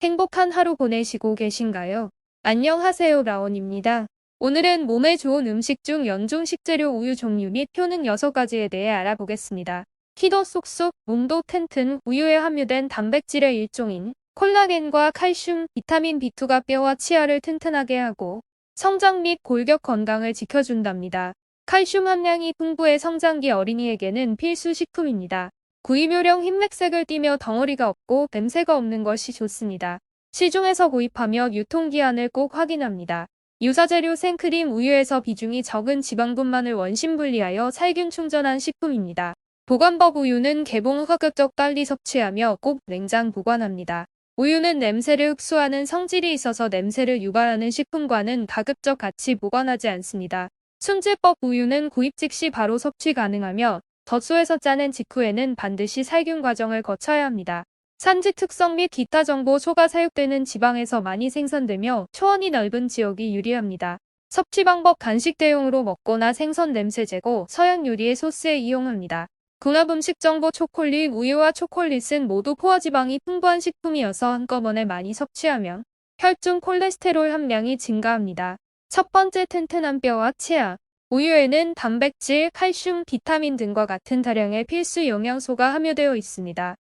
행복한 하루 보내시고 계신가요? 안녕하세요 라온입니다. 오늘은 몸에 좋은 음식 중 연중 식재료 우유 종류 및 효능 6가지에 대해 알아보겠습니다. 키도 쏙쏙, 몸도 튼튼, 우유에 함유된 단백질의 일종인 콜라겐과 칼슘, 비타민 B2가 뼈와 치아를 튼튼하게 하고 성장 및 골격 건강을 지켜준답니다. 칼슘 함량이 풍부해 성장기 어린이에게는 필수 식품입니다. 구입요령 흰맥색을 띠며 덩어리가 없고 냄새가 없는 것이 좋습니다. 시중에서 구입하며 유통기한을 꼭 확인합니다. 유사재료 생크림 우유에서 비중이 적은 지방분만을 원심 분리하여 살균 충전한 식품입니다. 보관법 우유는 개봉 후 가급적 빨리 섭취하며 꼭 냉장 보관합니다. 우유는 냄새를 흡수하는 성질이 있어서 냄새를 유발하는 식품과는 가급적 같이 보관하지 않습니다. 순제법 우유는 구입 즉시 바로 섭취 가능하며 덧소에서 짜낸 직후에는 반드시 살균 과정을 거쳐야 합니다. 산지 특성 및 기타 정보 소가 사육되는 지방에서 많이 생산되며 초원이 넓은 지역이 유리합니다. 섭취 방법 간식 대용으로 먹거나 생선 냄새 제거, 서양 요리의 소스에 이용합니다. 궁합 음식 정보 초콜릿, 우유와 초콜릿은 모두 포화지방이 풍부한 식품이어서 한꺼번에 많이 섭취하면 혈중 콜레스테롤 함량이 증가합니다. 첫 번째 튼튼한 뼈와 치아. 우유에는 단백질, 칼슘, 비타민 등과 같은 다량의 필수 영양소가 함유되어 있습니다.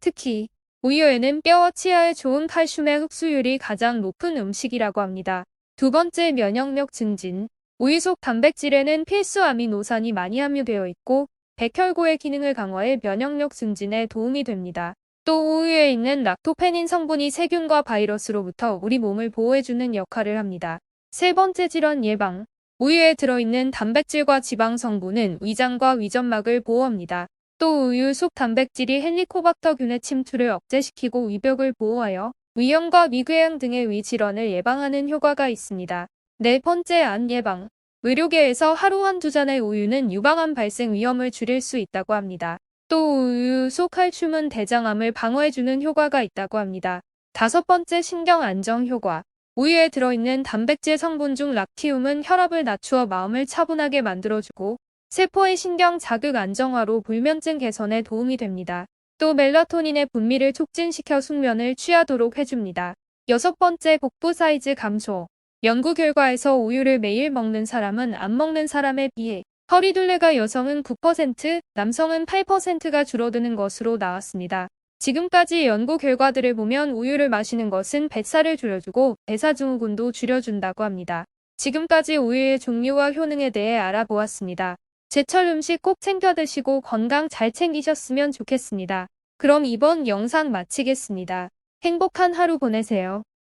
특히 우유에는 뼈와 치아에 좋은 칼슘의 흡수율이 가장 높은 음식이라고 합니다. 두 번째 면역력 증진. 우유 속 단백질에는 필수 아미노산이 많이 함유되어 있고 백혈구의 기능을 강화해 면역력 증진에 도움이 됩니다. 또 우유에 있는 락토페닌 성분이 세균과 바이러스로부터 우리 몸을 보호해주는 역할을 합니다. 세 번째 질환 예방. 우유에 들어있는 단백질과 지방 성분은 위장과 위점막을 보호합니다. 또 우유 속 단백질이 헬리코박터균의 침투를 억제시키고 위벽을 보호하여 위염과 위궤양 등의 위질환을 예방하는 효과가 있습니다. 네 번째 안 예방. 의료계에서 하루 한두 잔의 우유는 유방암 발생 위험을 줄일 수 있다고 합니다. 또 우유 속 칼슘은 대장암을 방어해주는 효과가 있다고 합니다. 다섯 번째 신경 안정 효과. 우유에 들어있는 단백질 성분 중 락티움은 혈압을 낮추어 마음을 차분하게 만들어주고 세포의 신경 자극 안정화로 불면증 개선에 도움이 됩니다. 또 멜라토닌의 분비를 촉진시켜 숙면을 취하도록 해줍니다. 여섯 번째 복부 사이즈 감소. 연구 결과에서 우유를 매일 먹는 사람은 안 먹는 사람에 비해 허리둘레가 여성은 9%, 남성은 8%가 줄어드는 것으로 나왔습니다. 지금까지 연구 결과들을 보면 우유를 마시는 것은 뱃살을 줄여주고 대사증후군도 줄여준다고 합니다. 지금까지 우유의 종류와 효능에 대해 알아보았습니다. 제철 음식 꼭 챙겨 드시고 건강 잘 챙기셨으면 좋겠습니다. 그럼 이번 영상 마치겠습니다. 행복한 하루 보내세요.